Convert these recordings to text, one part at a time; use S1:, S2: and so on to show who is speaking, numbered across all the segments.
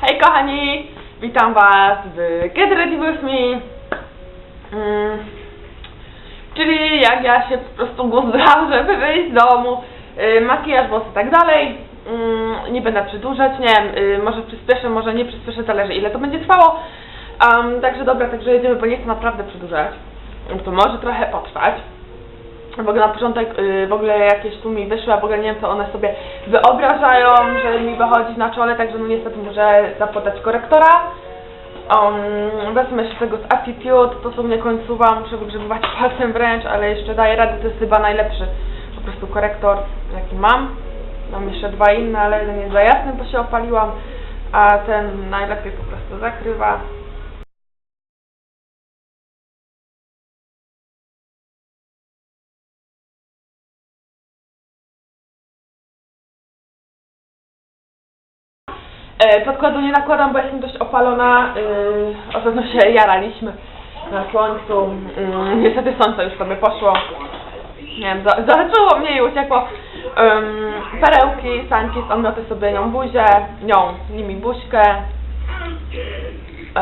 S1: Hej kochani, witam was w Get Ready With Me. Mm, czyli jak ja się po prostu buzdrałam, żeby wyjść z domu, y, makijaż, włosy i tak dalej. Mm, nie będę przedłużać, nie wiem, y, może przyspieszę, może nie przyspieszę, zależy ile to będzie trwało. Um, także dobra, także jedziemy, bo nie chcę naprawdę przedłużać. To może trochę potrwać. W ogóle na początek y, w ogóle jakieś tu mi wyszły, a w ogóle nie wiem co one sobie wyobrażają, że mi wychodzi na czole, także no niestety muszę zapodać korektora. Um, wezmę się tego z Attitude, to są mnie końcowa, muszę wygrzebywać palcem wręcz, ale jeszcze daję radę, to jest chyba najlepszy po prostu korektor jaki mam. Mam jeszcze dwa inne, ale jeden jest za jasny, bo się opaliłam, a ten najlepiej po prostu zakrywa. E, Podkładu nie nakładam, bo jestem dość opalona. Yy, ostatnio się jaraliśmy na słońcu. Yy, niestety słońce już sobie poszło. Nie wiem, za, zaczęło mnie i uciekło. Ym, perełki, sanki, omioty sobie nią buzię, nią, nimi buźkę.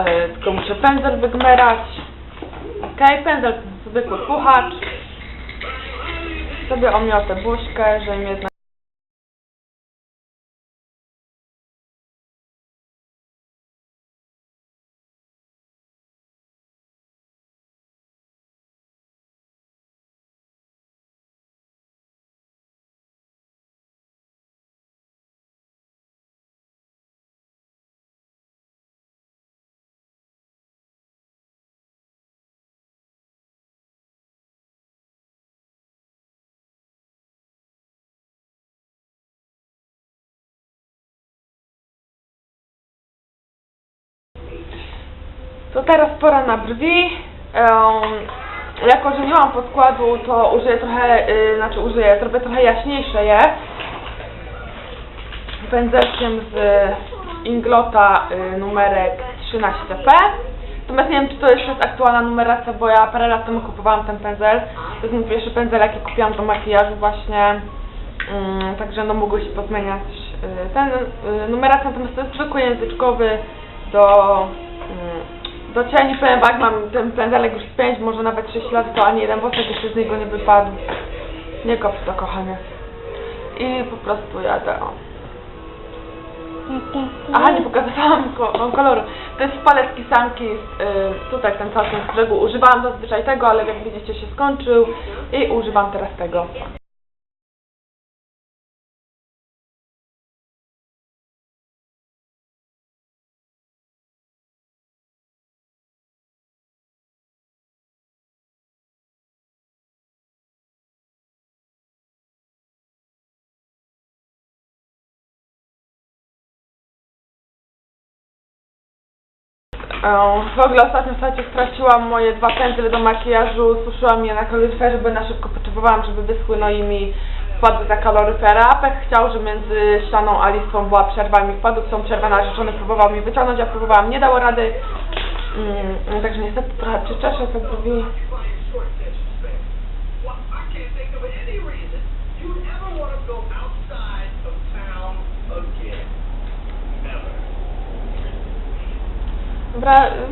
S1: Yy, tylko muszę pędzel wygmerać. Okej, pędzel, zwykły puchacz. Sobie omiotę buźkę, że im To teraz pora na brwi. Em, jako, że nie mam podkładu, to użyję trochę, y, znaczy użyję, zrobię trochę jaśniejsze je. Pędzelkiem z Inglota y, numerek 13P. Natomiast nie wiem, czy to jeszcze jest aktualna numeracja, bo ja parę lat temu kupowałam ten pędzel. To jest mój pierwszy pędzel, jaki kupiłam do makijażu właśnie. Mm, także no mogło się pozmieniać y, ten y, numeracja, natomiast to jest zwykły języczkowy do, do cieni. Powiem wam, jak mam ten pędzelek już z 5, może nawet 6 lat, to ani jeden włosek jeszcze z niego nie wypadł. Nie kop to kochanie. I po prostu jadę o. Aha, nie pokazywałam ko koloru. To jest paletki Sanki, y, tutaj ten całkiem z brzegu. Używałam zazwyczaj tego, ale jak widzicie się skończył i używam teraz tego. W ogóle ostatnio słuchajcie, straciłam moje dwa pędzle do makijażu, suszyłam je na kaloryferze, bo na szybko potrzebowałam, żeby wyschły, no i mi wpadły za kaloryfera. Pech chciał, że między ścianą a listwą była przerwa mi wpadł, są przerwę narzeczony, próbował mi wyciągnąć, ja próbowałam, nie dało rady. Mm, także niestety trochę przyczeszę
S2: any reason you'd ever to go outside of town again.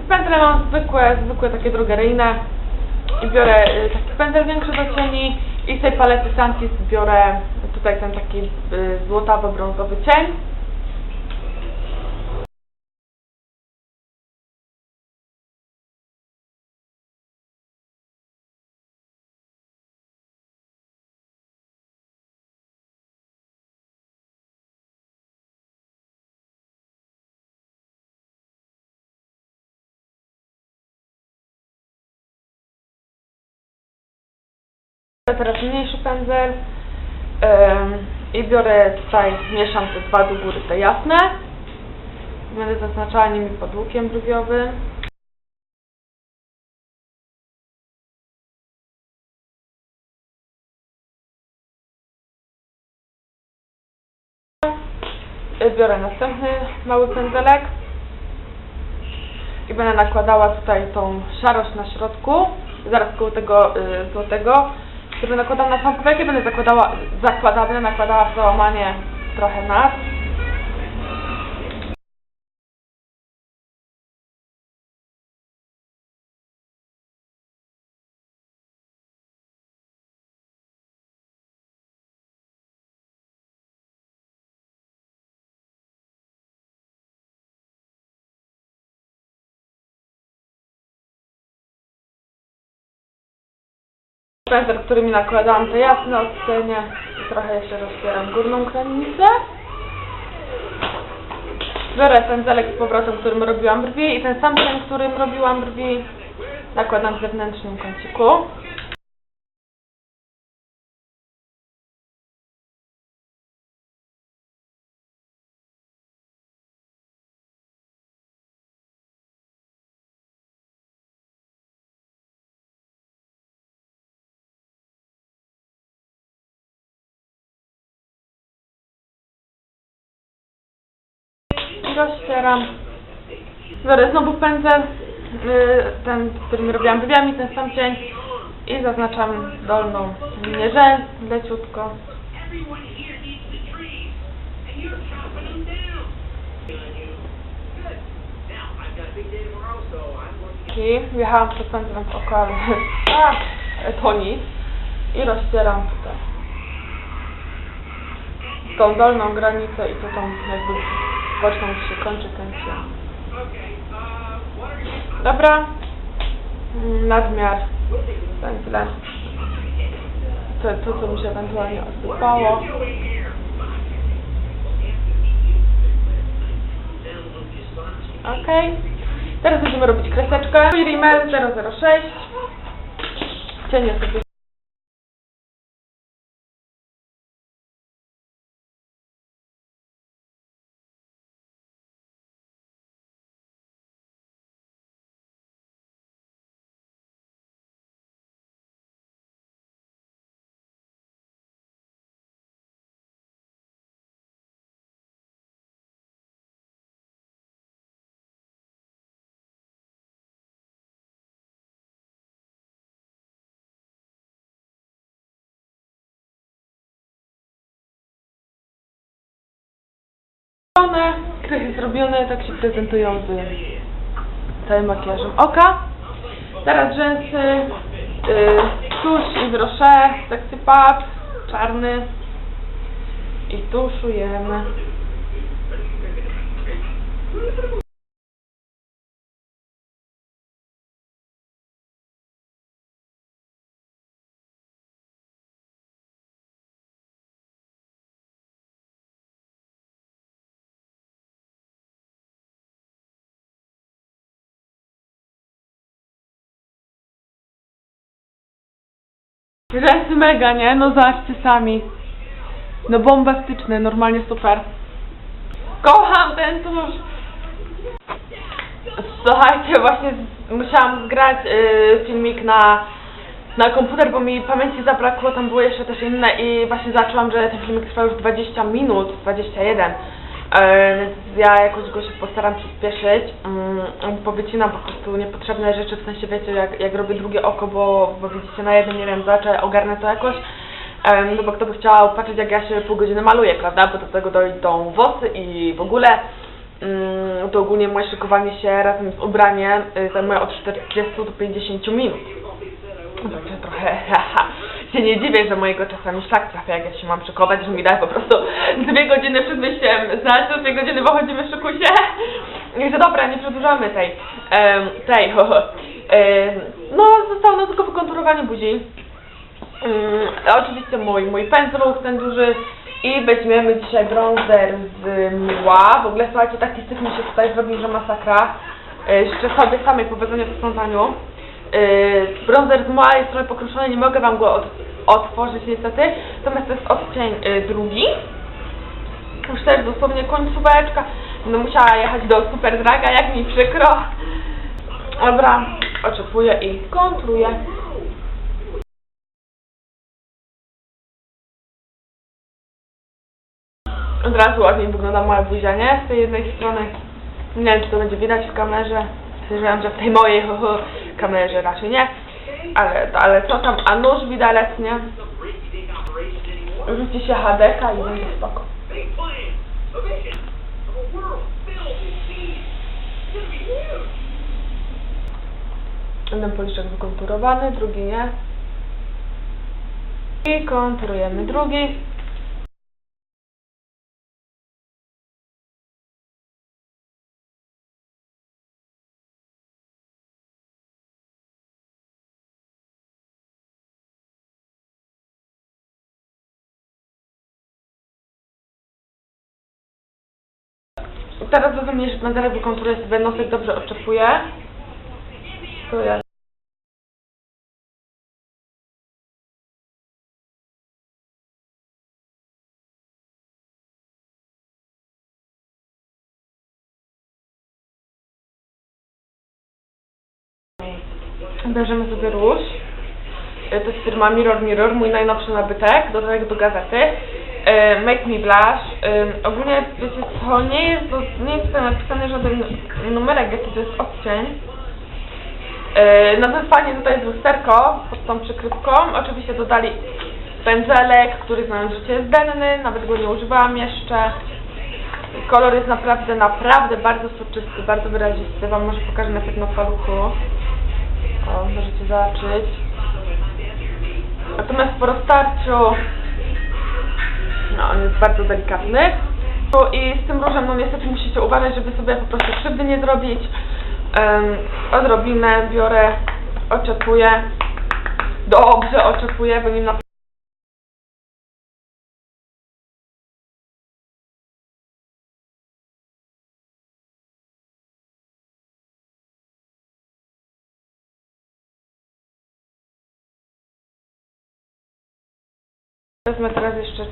S1: Pędzle mam zwykłe, zwykłe takie drogeryjne i biorę y, taki pędzel większy do cieni i z tej palety Santis biorę tutaj ten taki y, złotawo-brązowy cień. Teraz mniejszy pędzel i biorę tutaj, mieszam te dwa do góry, te jasne. Będę zaznaczała nimi pod łukiem brwiowym. Biorę następny mały pędzelek i będę nakładała tutaj tą szarość na środku, zaraz koło tego y, złotego, który nakładam na sam powieki, będę zakładała, zakładała, nakładała w załamanie trochę nas. Pędzel, którymi nakładałam te jasne odcienie. I trochę jeszcze rozbieram górną granicę. Biorę pędzelek z powrotem, którym robiłam brwi i ten sam cień, którym robiłam brwi nakładam w zewnętrznym kąciku. Rozcieram. Biorę znowu pędzel, y, ten, którym robiłam brwiami, ten sam cień i zaznaczam dolną linię leciutko. I wjechałam przed pędzlem w oko, ale a, to nic. I rozcieram tutaj tą dolną granicę i tu tą jakby boczną się kończy ten.
S2: Okay, you...
S1: Dobra. Nadmiar pędzla. To, to co mi się ewentualnie
S2: here?
S1: Okej. Teraz będziemy robić kreseczkę. Rimmel 006. Cienie sobie zrobione. Krychy zrobione, tak się prezentują z całym makijażem oka. Teraz rzęsy, yy, tusz i brosze, sexy pad, czarny. I tuszujemy. Rzęsy mega, nie? No zobaczcie sami. No bombastyczne, normalnie super. Kocham ten tusz. Słuchajcie, właśnie musiałam zgrać y, filmik na, na komputer, bo mi pamięci zabrakło, tam były jeszcze też inne i właśnie zaczęłam, że ten filmik trwa już 20 minut, 21. E, więc ja jakoś go się postaram przyspieszyć. Mm, powycinam po prostu niepotrzebne rzeczy, w sensie wiecie, jak, jak robię drugie oko, bo, bo widzicie na jednym, nie wiem, zobaczę, ogarnę to jakoś. No bo kto by chciał patrzeć, jak ja się pół godziny maluję, prawda? Bo do tego dojdą włosy i w ogóle mm, to ogólnie moje szykowanie się razem z ubraniem y, zajmuje od 40 do 50 minut. Także trochę haha, się nie dziwię, że mojego czasami szlak trafia, jak ja się mam szykować, że mi daje po prostu dwie godziny przed wyjściem, znaczy dwie godziny wychodzimy, szykuj się. I dobra, nie przedłużamy tej, em, tej, ho, ho. Em, no zostało nam tylko wykonturowanie buzi. Mm, oczywiście mój, mój pędzluch, ten duży i weźmiemy dzisiaj bronzer z mła. W ogóle słuchajcie, taki syf mi się tutaj zrobił, że masakra. Yy, Jeszcze sobie samej powiedzenia w sprzątaniu. Yy, bronzer z mła jest trochę pokruszony, nie mogę wam go od, otworzyć niestety. Natomiast to jest odcień yy, drugi. Już też dosłownie końcóweczka. No musiała jechać do super draga, jak mi przykro. Dobra, oczekuję i kontruję. Od razu ładniej wygląda moja buzia, nie? Z tej jednej strony. Nie wiem, czy to będzie widać w kamerze. Podejrzewam, że w tej mojej ho, ho, kamerze raczej nie. Ale, ale co tam, a nóż widelec, nie? Rzuci się HDK i będzie spoko. Jeden policzek wykonturowany, drugi nie. I konturujemy drugi. Teraz rozumiem, że na zarebu konturuję sobie nosek dobrze oczekuję. To ja. Bierzemy sobie róż. To jest firma Mirror Mirror, mój najnowszy nabytek, dodatek do gazety. E, Make Me Blush. E, Ogólnie, wiecie co, nie jest, do, nie jest tutaj napisany żaden numerek, jaki to jest odcień. E, Na wyspanie tutaj jest lusterko pod tą przykrywką. Oczywiście dodali pędzelek, który znając życie jest denny, nawet go nie używałam jeszcze. Kolor jest naprawdę, naprawdę bardzo soczysty, bardzo wyrazisty. Wam może pokażę na pewno paluchu. O, możecie zobaczyć. Natomiast po roztarciu no, on jest bardzo delikatny. No I z tym różem, no niestety musicie uważać, żeby sobie po prostu krzywdy nie zrobić. Um, odrobinę biorę, oczekuję. Dobrze oczekuję, bo nim na Wezmę teraz jeszcze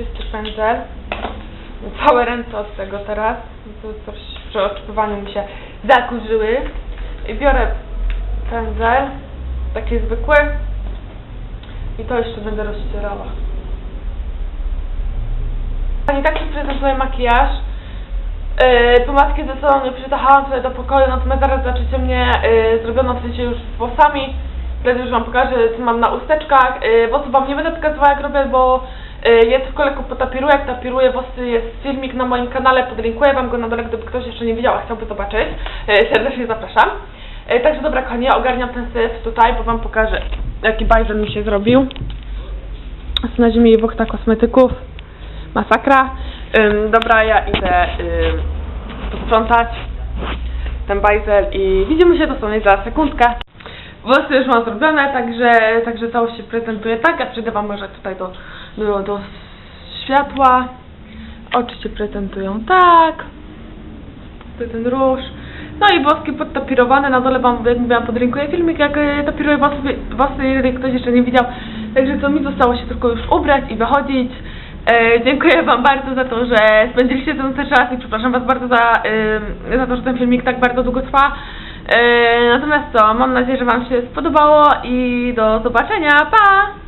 S1: czysty pędzel. Całe ręce od tego teraz. To coś przy oczekiwaniu mi się zakurzyły. I biorę pędzel, taki zwykły. I to jeszcze będę rozcierała. Pani tak się prezentuje makijaż. Yy, pomadki ze sobą nie przytachałam sobie do pokoju, natomiast zaraz zobaczycie mnie yy, zrobioną w sensie już z włosami. Wtedy już wam pokażę, co mam na usteczkach. Yy, włosów wam nie będę pokazywała jak robię, bo ja tylko lekko potapiruję, jak tapiruję włosy. Jest filmik na moim kanale, podlinkuję wam go na dole, gdyby ktoś jeszcze nie widział, a chciałby zobaczyć. Yy, serdecznie zapraszam. Yy, także dobra kochani, ogarniam ten syf tutaj, bo wam pokażę, jaki bajzel mi się zrobił. Na ziemi i wokta kosmetyków. Masakra. Ym, dobra, ja idę ym, posprzątać ten bajzel i widzimy się dosłownie za sekundkę. Włosy już mam zrobione, także, także całość się prezentuje tak. Ja przyjdę Wam może tutaj do, do, do światła. Oczy się prezentują tak. To ten róż. No i włoski podtapirowane. Na dole Wam, jak mówiłam, podlinkuję filmik, jak e, tapiruję włosy, włosy, jeżeli ktoś jeszcze nie widział. Także co mi zostało się tylko już ubrać i wychodzić. E, dziękuję Wam bardzo za to, że spędziliście ten czas i przepraszam Was bardzo za, e, za to, że ten filmik tak bardzo długo trwa. E, natomiast co, mam nadzieję, że Wam się spodobało i do zobaczenia. Pa!